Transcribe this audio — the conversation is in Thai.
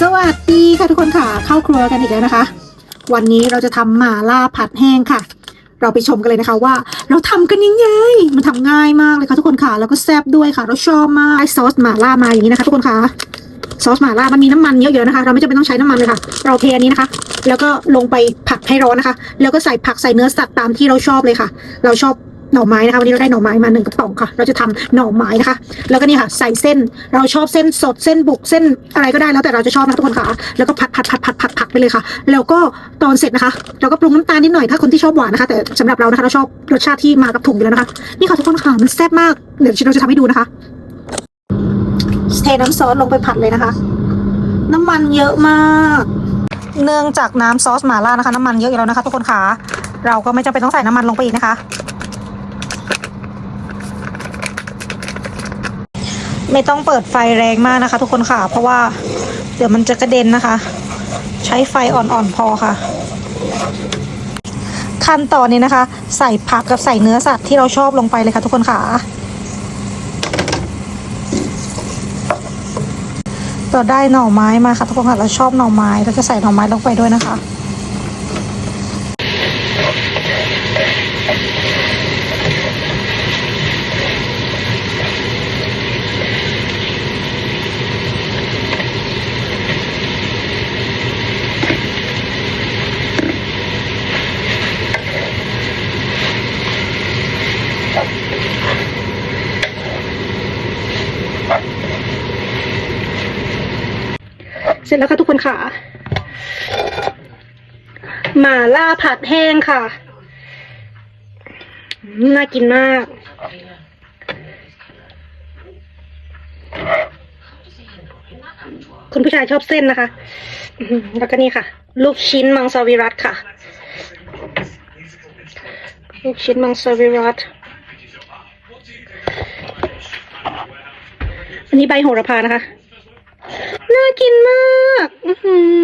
สวัสดีค่ะทุกคนค่ะ เข้าครัวกันอีกแล้วนะคะ วันนี้เราจะทำหม่าล่าผัดแห้งค่ะ เราไปชมกันเลยนะคะว่า เราทำกันยังไงมันทำง่ายมากเลยค่ะทุกคนค่ะ แล้วก็แซ่บด้วยค่ะ เราชอบมากได้ซอสหม่าล่ามาอย่างนี้นะคะ ทุกคนค่ะซอสหม่าล่ามันมีน้ำมันเยอะๆนะคะ เราไม่จำเป็นต้องใช้น้ำมันเลยค่ะ เราเทอันนี้นะคะ แล้วก็ลงไปผัดให้ร้อนนะคะ แล้วก็ใส่ผักใส่เนื้อสัตว์ตามที่เราชอบเลยค่ะ เราชอบ หน่อไม้นะคะวันนี้เราได้หน่อไม้มาหนึ่งกระป๋องค่ะ เราจะทำหน่อไม้นะคะ แล้วก็นี่ค่ะ ใส่เส้นเราชอบเส้นสดเส้นบุกเส้นอะไรก็ได้แล้วแต่เราจะชอบนะทุกคนค่ะ แล้วก็ผัดผัดผัดผัดผัดผัดไปเลยค่ะ แล้วก็ตอนเสร็จนะคะ เราก็ปรุงน้ำตาลนิดหน่อยถ้าคนที่ชอบหวานนะคะ แต่สำหรับเรานะคะเราชอบรสชาติที่มากับถุงอยู่แล้วนะคะ นี่ค่ะทุกคนค่ะมันแซ่บมากเดี๋ยวเราจะทำให้ดูนะคะเทน้ำซอสลงไปผัดเลยนะคะ น้ำมันเยอะมากเนื่องจากน้ำซอสหม่าล่านะคะ น้ำมันเยอะอยู่แล้วนะคะ ทุกคนค่ะเราก็ไม่จำเป็นต้องใส่น้ำมันลงไปอีกนะคะ ไม่ต้องเปิดไฟแรงมากนะคะ ทุกคนค่ะ เพราะว่าเดี๋ยวมันจะกระเด็นนะคะ ใช้ไฟอ่อนๆพอค่ะ ขั้นตอนนี้นะคะ ใส่ผักกับใส่เนื้อสัตว์ที่เราชอบลงไปเลยค่ะ ทุกคนค่ะเราได้หน่อไม้มาค่ะทุกคนค่ะเราชอบหน่อไม้เราจะใส่หน่อไม้ลงไปด้วยนะคะ เสร็จแล้วค่ะทุกคนค่ะหม่าล่าผัดแห้งค่ะ น่ากินมาก คุณผู้ชายชอบเส้นนะคะ แล้วก็นี่ค่ะ ลูกชิ้นมังสวิรัตค่ะ ลูกชิ้นมังสวิรัต อันนี้ใบโหระพานะคะ น่ากินมาก อือหือ